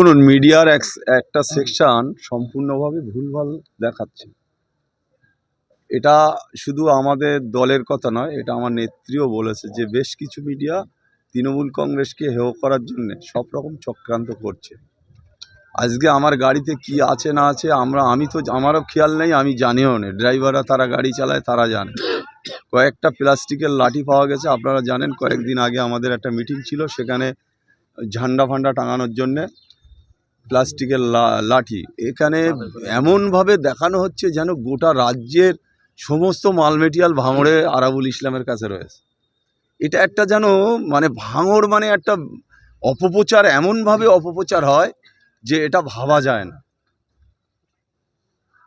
শুনুন, মিডিয়ার এক- একটা সেকশন সম্পূর্ণভাবে ভুলভাল দেখাচ্ছে। এটা শুধু আমাদের দলের কথা নয়, এটা আমার নেত্রীও বলেছে যে বেশ কিছু মিডিয়া তৃণমূল কংগ্রেসকে হেয় করার জন্যে সব রকম চক্রান্ত করছে। আজকে আমার গাড়িতে কি আছে না আছে আমরা, আমি তো আমারও খেয়াল নেই, আমি জানিও না, ড্রাইভাররা তারা গাড়ি চালায়, তারা জানে। কয়েকটা প্লাস্টিকের লাঠি পাওয়া গেছে, আপনারা জানেন, কয়েকদিন আগে আমাদের একটা মিটিং ছিল, সেখানে ঝান্ডা ফান্ডা টাঙানোর জন্যে প্লাস্টিকের লাঠি। এখানে এমনভাবে দেখানো হচ্ছে যেন গোটা রাজ্যের সমস্ত মাল মেটেরিয়াল ভাঙড়ে আরাবুল ইসলামের কাছে রয়েছে। এটা একটা যেন মানে ভাঙড় মানে একটা অপপ্রচার এমনভাবে অপপ্রচার হয় যে এটা ভাবা যায় না।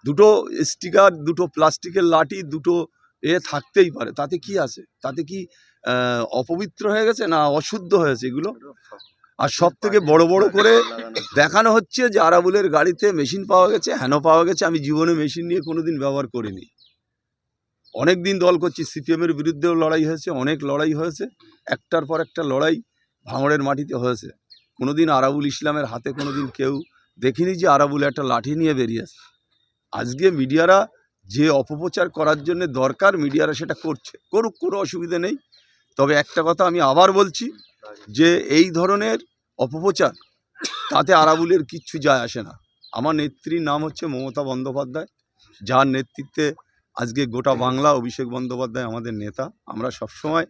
দুটো স্টিকার দুটো প্লাস্টিকের লাঠি দুটো এ থাকতেই পারে। তাতে কি আছে? তাতে কি অপবিত্র হয়ে গেছে না অশুদ্ধ হয়েছে এগুলো? আর সব থেকে বড় বড় করে দেখানো হচ্ছে যে আরাবুলের গাড়িতে মেশিন পাওয়া গেছে হ্যানো পাওয়া গেছে আমি জীবনে মেশিন নিয়ে কোনোদিন ব্যবহার করিনি। অনেক দিন দল করছি সিপিএমের বিরুদ্ধেও লড়াই হয়েছে অনেক লড়াই হয়েছে একটার পর একটা লড়াই ভাঙড়ের মাটিতে হয়েছে। কোনোদিন আরাবুল ইসলামের হাতে কোনোদিন কেউ দেখিনি যে আরাবুল একটা লাঠি নিয়ে বেরিয়েছে আজকে মিডিয়ারা যে অপপ্রচার করার জন্য দরকার মিডিয়ারা সেটা করছে। করুক কোনো অসুবিধে নেই। তবে একটা কথা আমি আবার বলছি যে এই ধরনের অপপ্রচার, তাতে আরাবুলের কিচ্ছু যায় আসে না। আমার নেত্রীর নাম হচ্ছে মমতা বন্দ্যোপাধ্যায়, যার নেতৃত্বে আজকে গোটা বাংলা অভিষেক বন্দ্যোপাধ্যায় আমাদের নেতা। আমরা সবসময়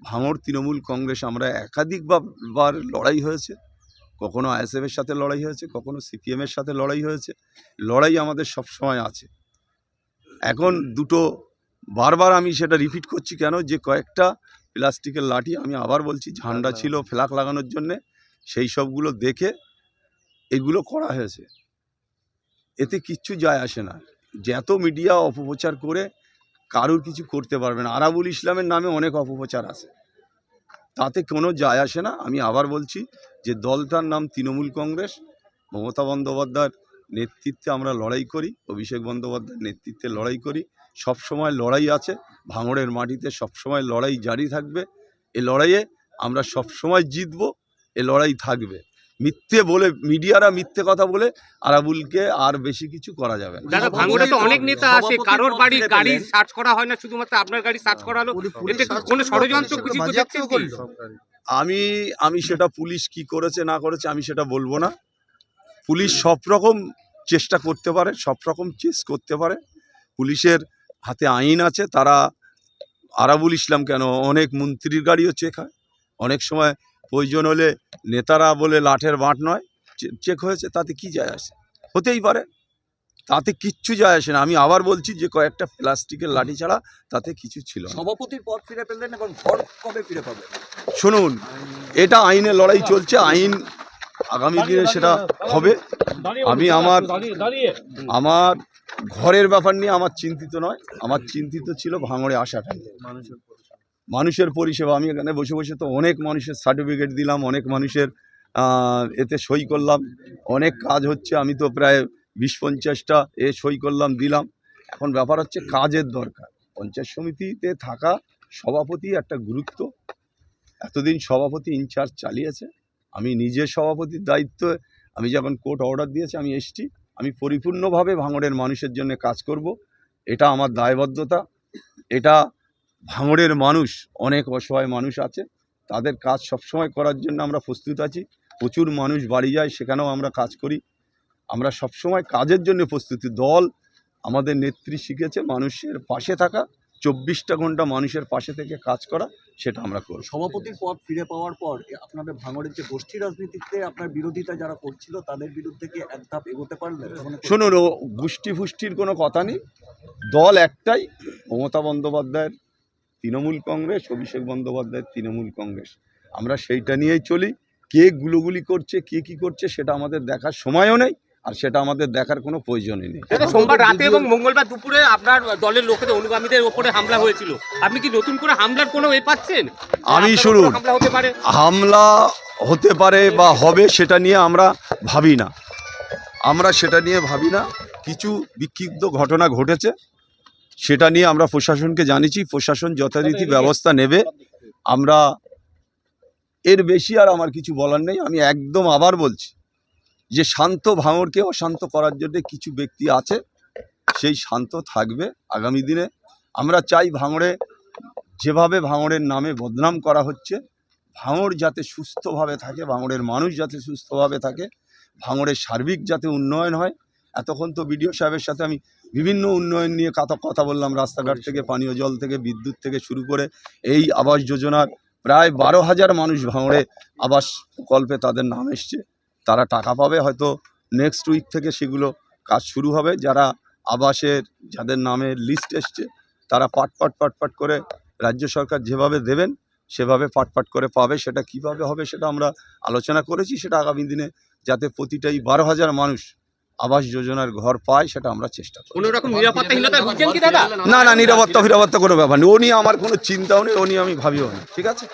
ভাঙড় তৃণমূল কংগ্রেস, আমরা একাধিকবার লড়াই হয়েছে। কখনো আইএসএফের সাথে লড়াই হয়েছে, কখনো সিপিএমের সাথে লড়াই হয়েছে। লড়াই আমাদের সবসময় আছে। এখন দুটো, বারবার আমি সেটা রিপিট করছি কেন? যে কয়েকটা প্লাস্টিকের লাঠি আমি আবার বলছি ঝান্ডা ছিল ফ্ল্যাগ লাগানোর জন্যে সেই সবগুলো দেখে এগুলো করা হয়েছে। এতে কিচ্ছু যায় আসে না। যত মিডিয়া অপপ্রচার করে কারুর কিছু করতে পারবে না। আরাবুল ইসলামের নামে অনেক অপপ্রচার আছে। তাতে কোনো যায় আসে না। আমি আবার বলছি যে দলটার নাম তৃণমূল কংগ্রেস মমতা বন্দ্যোপাধ্যায়ের নেতৃত্বে আমরা লড়াই করি অভিষেক বন্দ্যোপাধ্যায়ের নেতৃত্বে লড়াই করি। সব সময় লড়াই আছে ভাঙড়ের মাটিতে সব সময় লড়াই জারি থাকবে। এ লড়াইয়ে আমরা সব সময় জিতব এ লড়াই থাকবে। মিথ্যে বলে মিডিয়ারা মিথ্যে কথা বলে আরাবুলকে আর বেশি কিছু করা যাবে দাদা ভাঙড়ে তো অনেক নেতা আসে কারোর পদ বাড়ি গাড়ি সার্চ করা হয় না শুধুমাত্র আপনার গাড়ি সার্চ করা এতে কোনো ষড়যন্ত্র কিছু তো দেখছেন কি? আমি আমি সেটা পুলিশ কি করেছে না করেছে আমি সেটা বলব না। পুলিশ সব রকম চেষ্টা করতে পারে সব রকম চেস করতে পারে। পুলিশের হাতে আইন আছে তারা আরাবুল ইসলাম কেন? অনেক মন্ত্রীর গাড়িও চেক হয়। অনেক সময় প্রয়োজন হলে নেতারা বলে লাঠের বাঁট নয় চেক হয়েছে তাতে কি যায় আসে? হতেই পারে। তাতে কিচ্ছু যায় আসে না। আমি আবার বলছি যে কয়েকটা প্লাস্টিকের লাঠি ছাড়া তাতে কিছু ছিল না। সভাপতির পদ ফিরে পেলেন এবং ঘর কবে ফিরে পাবেন? শুনুন এটা আইনে লড়াই চলছে। আইন আগামী দিনে সেটা হবে। আমি আমার আমার ঘরের ব্যাপার নিয়ে আমার চিন্তিত নয়। আমার চিন্তিত ছিল ভাঙড়ে আসাটাই মানুষের পরিষেবা। আমি এখানে বসে বসে তো অনেক মানুষের সার্টিফিকেট দিলাম অনেক মানুষের এতে সই করলাম। অনেক কাজ হচ্ছে আমি তো প্রায় বিশ পঞ্চাশটা এ সই করলাম দিলাম। এখন ব্যাপার হচ্ছে কাজের দরকার। পঞ্চায়েত সমিতিতে থাকা সভাপতি একটা গুরুত্ব। এতদিন সভাপতি ইনচার্জ চালিয়েছে। আমি নিজে সভাপতির দায়িত্ব, আমি যখন কোর্ট অর্ডার দিয়েছে, আমি এসছি। আমি পরিপূর্ণভাবে ভাঙড়ের মানুষের জন্য কাজ করব। এটা আমার দায়বদ্ধতা। এটা ভাঙড়ের মানুষ, অনেক অসহায় মানুষ আছে। তাদের কাজ সবসময় করার জন্য আমরা প্রস্তুত আছি। প্রচুর মানুষ বাড়ি যায়, সেখানেও আমরা কাজ করি। আমরা সবসময় কাজের জন্য প্রস্তুতি। দল আমাদের নেত্রী শিখেছে মানুষের পাশে থাকা। চব্বিশটা ঘণ্টা মানুষের পাশে থেকে কাজ করা সেটা আমরা করব। সভাপতির পদ ফিরে পাওয়ার পর আপনাদের ভাঙড়ের যে গোষ্ঠী রাজনীতিতে আপনার বিরোধিতা যারা করছিল তাদের বিরুদ্ধে কি এক ধাপ এগোতে পারলেন? শুনুন ও গোষ্ঠী ফুষ্টির কোনো কথা নেই। দল একটাই মমতা বন্দ্যোপাধ্যায়ের তৃণমূল কংগ্রেস অভিষেক বন্দ্যোপাধ্যায়ের তৃণমূল কংগ্রেস। আমরা সেইটা নিয়েই চলি। কে গুলোগুলি করছে কে কি করছে সেটা আমাদের দেখার সময়ও নেই। আর সেটা আমাদের দেখার কোনো প্রয়োজনই নেই। সোমবার রাতে এবং মঙ্গলবার দুপুরে আপনার দলের লোকেদের অনুগামীদের ওপরে হামলা হয়েছিল। আপনি কি নতুন করে হামলার কোনো এ পাচ্ছেন? আমি শুনুন। হামলা হতে পারে। হামলা হতে পারে বা হবে সেটা নিয়ে আমরা ভাবি না। আমরা সেটা নিয়ে ভাবি না। কিছু বিক্ষিপ্ত ঘটনা ঘটেছে সেটা নিয়ে আমরা প্রশাসনকে জানিয়েছি। প্রশাসন যথারীতি ব্যবস্থা নেবে। আমরা এর বেশি আর আমার কিছু বলার নেই। আমি একদম আবার বলছি যে শান্ত ভাঙড়কে অশান্ত করার জন্য কিছু ব্যক্তি আছে সেই শান্ত থাকবে আগামী দিনে। আমরা চাই ভাঙড়ে যেভাবে ভাঙড়ের নামে বদনাম করা হচ্ছে ভাঙড় যাতে সুস্থভাবে থাকে ভাঙড়ের মানুষ যাতে সুস্থভাবে থাকে ভাঙড়ের সার্বিক যাতে উন্নয়ন হয়। এতক্ষণ তো বিডিও সাহেবের সাথে আমি বিভিন্ন উন্নয়ন নিয়ে কথা কথা বললাম রাস্তাঘাট থেকে পানীয় জল থেকে বিদ্যুৎ থেকে শুরু করে এই আবাস যোজনার প্রায় বারো হাজার মানুষ ভাঙড়ে আবাস প্রকল্পে তাদের নাম এসছে। তারা টাকা পাবে হয়তো নেক্সট উইক থেকে সেগুলো কাজ শুরু হবে। যারা আবাসের যাদের নামে লিস্ট এসছে তারা পাট পাট পাট পাট করে রাজ্য সরকার যেভাবে দেবেন সেভাবে পাট পাট করে পাবে। সেটা কীভাবে হবে সেটা আমরা আলোচনা করেছি সেটা আগামী দিনে যাতে প্রতিটাই বারো হাজার মানুষ আবাস যোজনার ঘর পায় সেটা আমরা চেষ্টা করি। না না নিরাপত্তা ফিরাপত্তা কোনো ব্যাপার নেই। ও নিয়ে আমার কোনো চিন্তাও নেই ও নিয়ে আমি ভাবিও না। ঠিক আছে?